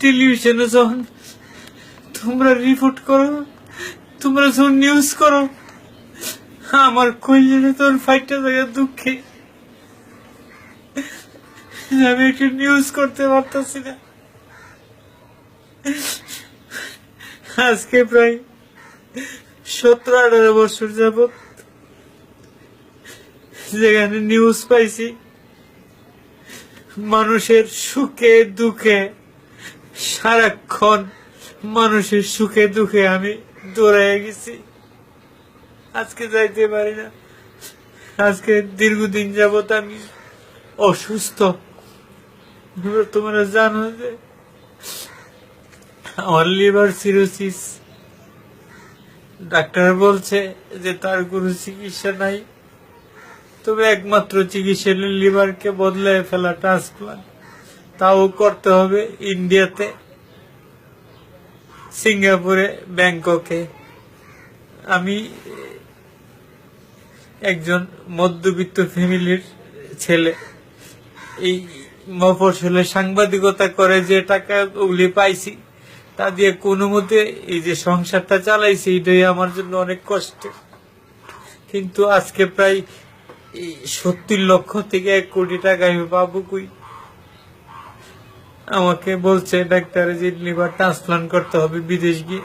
টেলিভিশনে যখন তোমরা রিপোর্ট করো, তোমরা যখন নিউজ করো, আমার কইলে তোর ফাইটটা জায়গা দুঃখে। আমি একটু নিউজ করতে পারতাছি না। আজকে প্রায় সতেরো, আঠারো বছর যাবত যেখানে নিউজ পাইছি মানুষের সুখে দুঃখে, সারাক্ষণ মানুষের সুখে দুঃখে আমি দৌড়াইয়া গেছি। আজকে যাইতে পারি না। আজকে দীর্ঘদিন যাবত আমি অসুস্থ। তোমরা জানো যে আমার লিভার সিরোসিস। ডাক্তার বলছে যে তার কোনো চিকিৎসা নাই। তবে একমাত্র চিকিৎসা লিভারকে বদলে ফেলা ট্রান্সপ্লান্ট তাও করতে হবে ইন্ডিয়াতে, সিঙ্গাপুরে, ব্যাংককে। আমি একজন মধ্যবিত্ত ফ্যামিলির ছেলে। এই মফসলে সাংবাদিকতা করে যে টাকা ওগুলি পাইছি, তা দিয়ে কোনো মতে এই যে সংসারটা চালাইছি, এটাই আমার জন্য অনেক কষ্টের। কিন্তু আজকে প্রায় সত্তর লক্ষ থেকে এক কোটি টাকা আমি পাবো কই? আমাকে বলছে ডাক্তার যে লিভার ট্রান্সপ্লান্ট করতে হবে বিদেশ গিয়ে।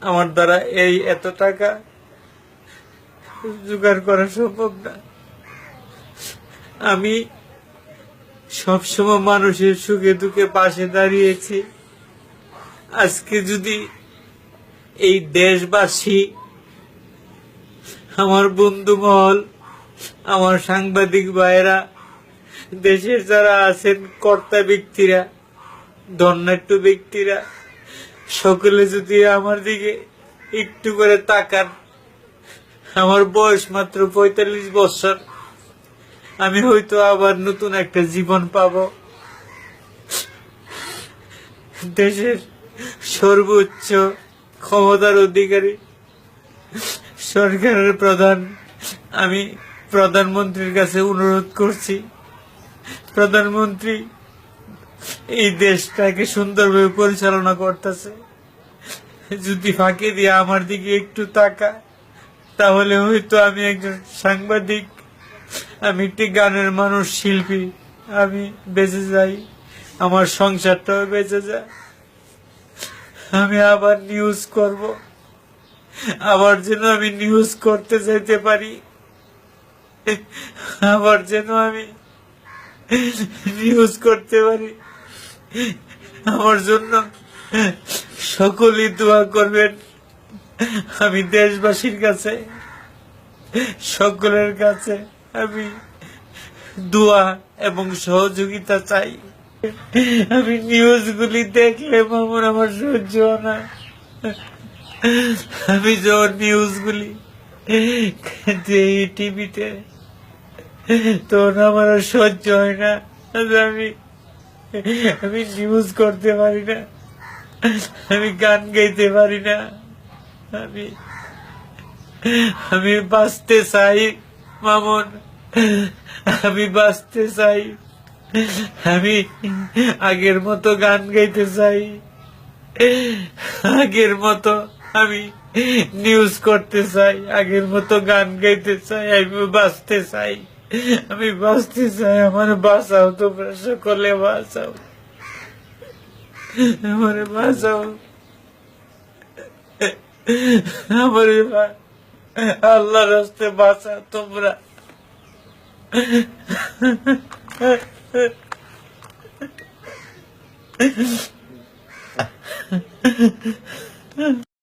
আমার দ্বারা এই এত টাকা জোগাড় করা সম্ভব না। আমি সবসময় মানুষের সুখে দুঃখে পাশে দাঁড়িয়েছি। আজকে যদি এই দেশবাসী আমার বন্ধু মহল আমার সাংবাদিক ভাইয়েরা, দেশের যারা আছেন কর্তা ব্যক্তিরা ধন্যাট্য ব্যক্তিরা, সকলে যদি আমার দিকে একটু করে তাকান। আমার বয়স মাত্র পঁয়তাল্লিশ বছর। আমি হয়তো আবার নতুন একটা জীবন পাব। দেশের সর্বোচ্চ ক্ষমতার অধিকারী। সরকারের প্রধান, আমি প্রধানমন্ত্রীর কাছে অনুরোধ করছি, প্রধানমন্ত্রী, এই দেশটাকে সুন্দরভাবে পরিচালনা করতেছে। যদি ফাঁকি দিয়ে আমার দিকে একটু তাকা তাহলে হয়তো আমি একজন সাংবাদিক, আমি একটি গানের মানুষ, শিল্পী, আমি বেঁচে যাই, আমার সংসারটাও বেঁচে যায়। আমি আবার নিউজ করব। আবার যেন আমি নিউজ করতে যেতে পারি। আবার যেন আমি নিউজ করতে পারি। আমার জন্য সকলেই দোয়া করবেন। আমি দেশবাসীর কাছে, সকলের কাছে আমি দোয়া এবং সহযোগিতা চাই। আমি নিউজগুলি দেখলে মামুন আমার সহ্য না। আমি যখন নিউজগুলি দেই টিভিতে তখন আমার আর সহ্য হয় না। আমি আমি নিউজ করতে পারি না। আমি গান গাইতে পারি না। আমি আমি বাঁচতে চাই, মামুন। আমি বাঁচতে চাই। আমি আগের মতো গান গাইতে চাই। আগের মতো আমি নিউজ করতে চাই, আগের মতো গান গাইতে চাই, আমি বাঁচতে চাই। আমি বাঁচতে চাই, আমার বাঁচাও, তোমরা সকলে বাঁচাও। আমার বাঁচাও। আমার আল্লাহ রাস্তে বাঁচা তোমরা।